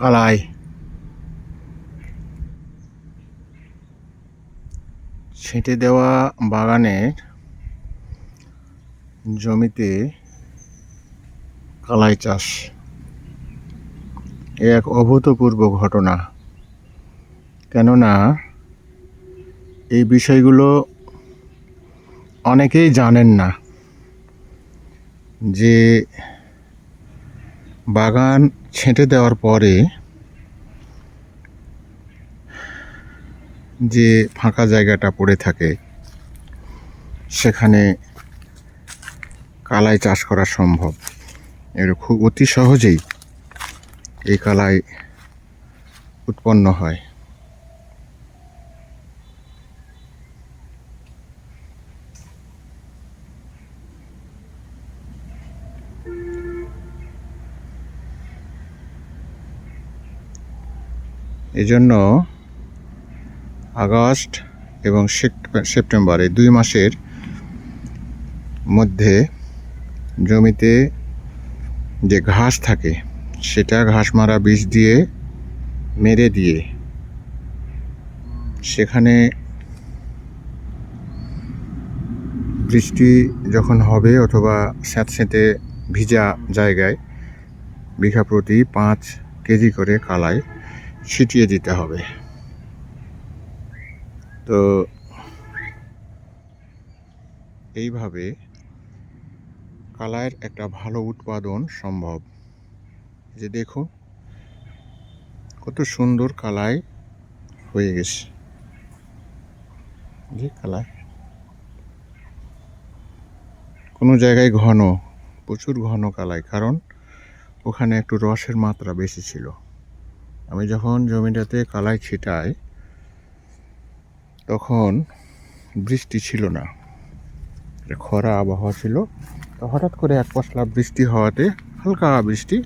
কালাই ছেঁটে দেওয়া বাগানের জমিতে কালাই চাষ। এক অভূতপূর্ব ঘটনা। কেননা, এই বিষয়গুলো অনেকেই জানেন না যে বাগান ছেঁটে দেওয়ার পরে যে ফাঁকা জায়গাটা পড়ে থাকে, সেখানে কালাই চাষ করা সম্ভব। এর খুব অতি সহজেই এই কালাই উৎপন্ন হয়। এজন্য আগস্ট এবং সেপ্ট- সেপ্টেম্বর এই দুই মাসের মধ্যে জমিতে যে ঘাস থাকে, সেটা ঘাস মারা বীজ দিয়ে মেরে দিয়ে সেখানে বৃষ্টি যখন হবে অথবা স্যাঁতস্যাঁতে ভিজা জায়গায় বিঘা প্রতি পাঁচ কেজি করে কালাই ছিটিয়ে দিতে হবে। তো এইভাবে কালায়ের একটা ভালো উৎপাদন সম্ভব। যে দেখুন, কত সুন্দর কালাই হয়ে গেছে। যে কালাই। কোনো জায়গায় ঘন, প্রচুর ঘন কালাই, কারণ ওখানে একটু রসের মাত্রা বেশি ছিল। আমি যখন জমিটাতে কালাই ছিটাই, তখন বৃষ্টি ছিল না। খরা আবহাওয়া ছিল। তো হঠাৎ করে এক পশলা বৃষ্টি হওয়াতে হালকা বৃষ্টি।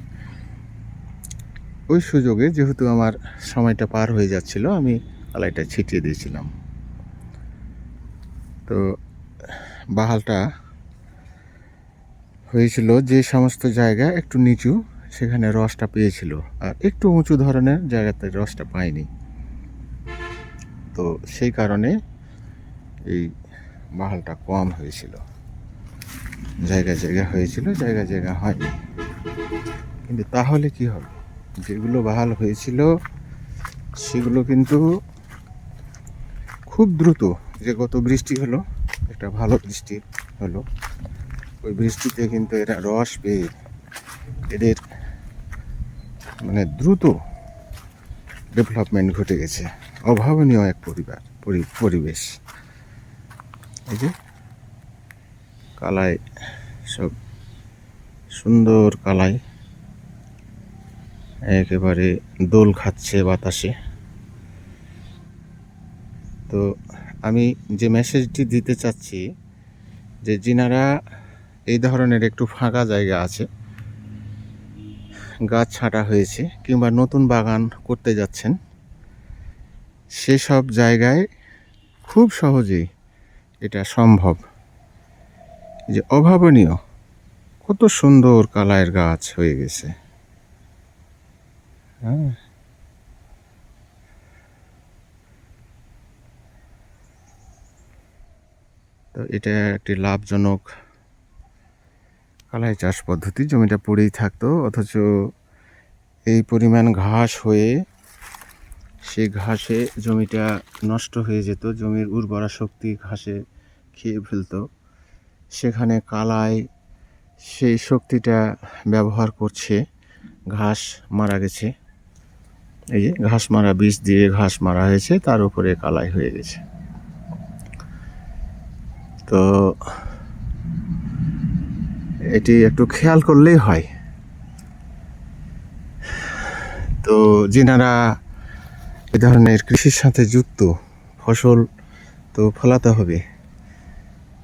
ওই সুযোগে যেহেতু আমার সময়টা পার হয়ে যাচ্ছিল, আমি কালাইটা ছিটিয়ে দিয়েছিলাম। তো বাহালটা হয়েছিল যে সমস্ত জায়গা একটু নিচু সেখানে রসটা পেয়েছিল। আর একটু উঁচু ধরনের জায়গাতে রসটা পায়নি তো সেই কারণে এই বাহালটা কম হয়েছিল। জায়গা জায়গা হয়েছিল, জায়গা জায়গা হয়নি। কিন্তু তাহলে কি হবে? যেগুলো বাহাল হয়েছিল, সেগুলো কিন্তু খুব দ্রুত যে গত বৃষ্টি হলো, একটা ভালো বৃষ্টি হলো। ওই বৃষ্টিতে কিন্তু এরা রস পেয়ে এদের মানে দ্রুত ডেভেলপমেন্ট ঘটে গেছে। অভাবনীয় এক পরিবার, পরি- পরিবেশ। এই যে কালাই সব সুন্দর কালাই একেবারে দোল খাচ্ছে বাতাসে। তো আমি যে মেসেজটি দিতে চাচ্ছি যে যিনারা এই ধরনের একটু ফাঁকা জায়গা আছে গাছ ছাঁটা হয়েছে কিংবা নতুন বাগান করতে যাচ্ছেন, সেসব জায়গায় খুব সহজেই এটা সম্ভব। যে অভাবনীয়, কত সুন্দর কালায়ের গাছ হয়ে গেছে। হ্যাঁ। তো এটা একটি লাভজনক কালাই চাষ পদ্ধতি, জমিটা পড়েই থাকতো, অথচ এই পরিমাণ ঘাস হয়ে সেই ঘাসে জমিটা নষ্ট হয়ে যেত, জমির উর্বরা শক্তি ঘাসে খেয়ে ফেলতো। সেখানে কালাই সেই শক্তিটা ব্যবহার করছে, ঘাস মারা গেছে। এই যে ঘাস মারা, বীজ দিয়ে ঘাস মারা হয়েছে, তার উপরে কালাই হয়ে গেছে। তো এটি একটু খেয়াল করলেই হয়। তো যিনারা এ ধরনের কৃষির সাথে যুক্ত, ফসল তো ফলাতে হবে।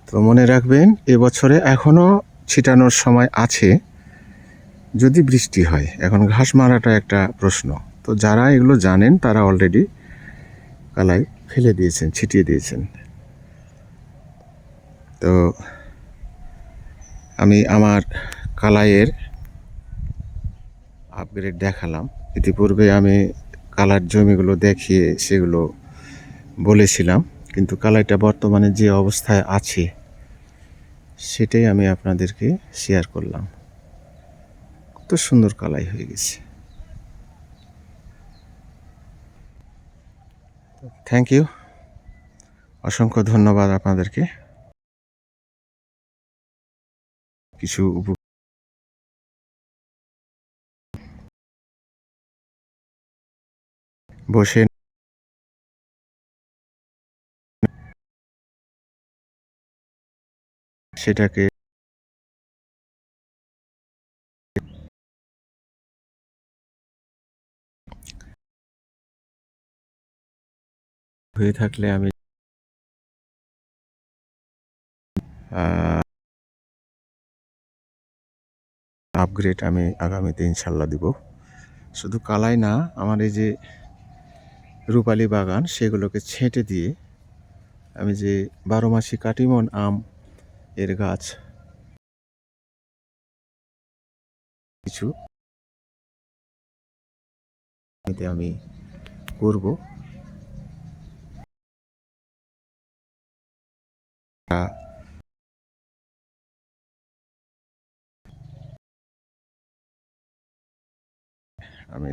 তো মনে রাখবেন এবছরে এখনও ছিটানোর সময় আছে। যদি বৃষ্টি হয়, এখন ঘাস মারাটা একটা প্রশ্ন। তো যারা এগুলো জানেন, তারা অলরেডি কালাই ফেলে দিয়েছেন, ছিটিয়ে দিয়েছেন। তো আমি আমার কালাইয়ের আপগ্রেড দেখালাম। ইতিপূর্বে আমি কালার জমিগুলো দেখিয়ে সেগুলো বলেছিলাম, কিন্তু কালাইটা বর্তমানে যে অবস্থায় আছে, সেটাই আমি আপনাদেরকে শেয়ার করলাম। কত সুন্দর কালাই হয়ে গেছে। থ্যাংক ইউ অসংখ্য ধন্যবাদ আপনাদেরকে। কিছু বসে সেটাকে হয়ে থাকলে আমি আপগ্রেড আমি আগামীতে ইনশাল্লাহ দিব। শুধু কালাই না, আমার এই যে রূপালী বাগান, সেগুলোকে ছেঁটে দিয়ে আমি যে বারো মাসি কাটিমন আম এর গাছ, কিছু আমি করব। আমি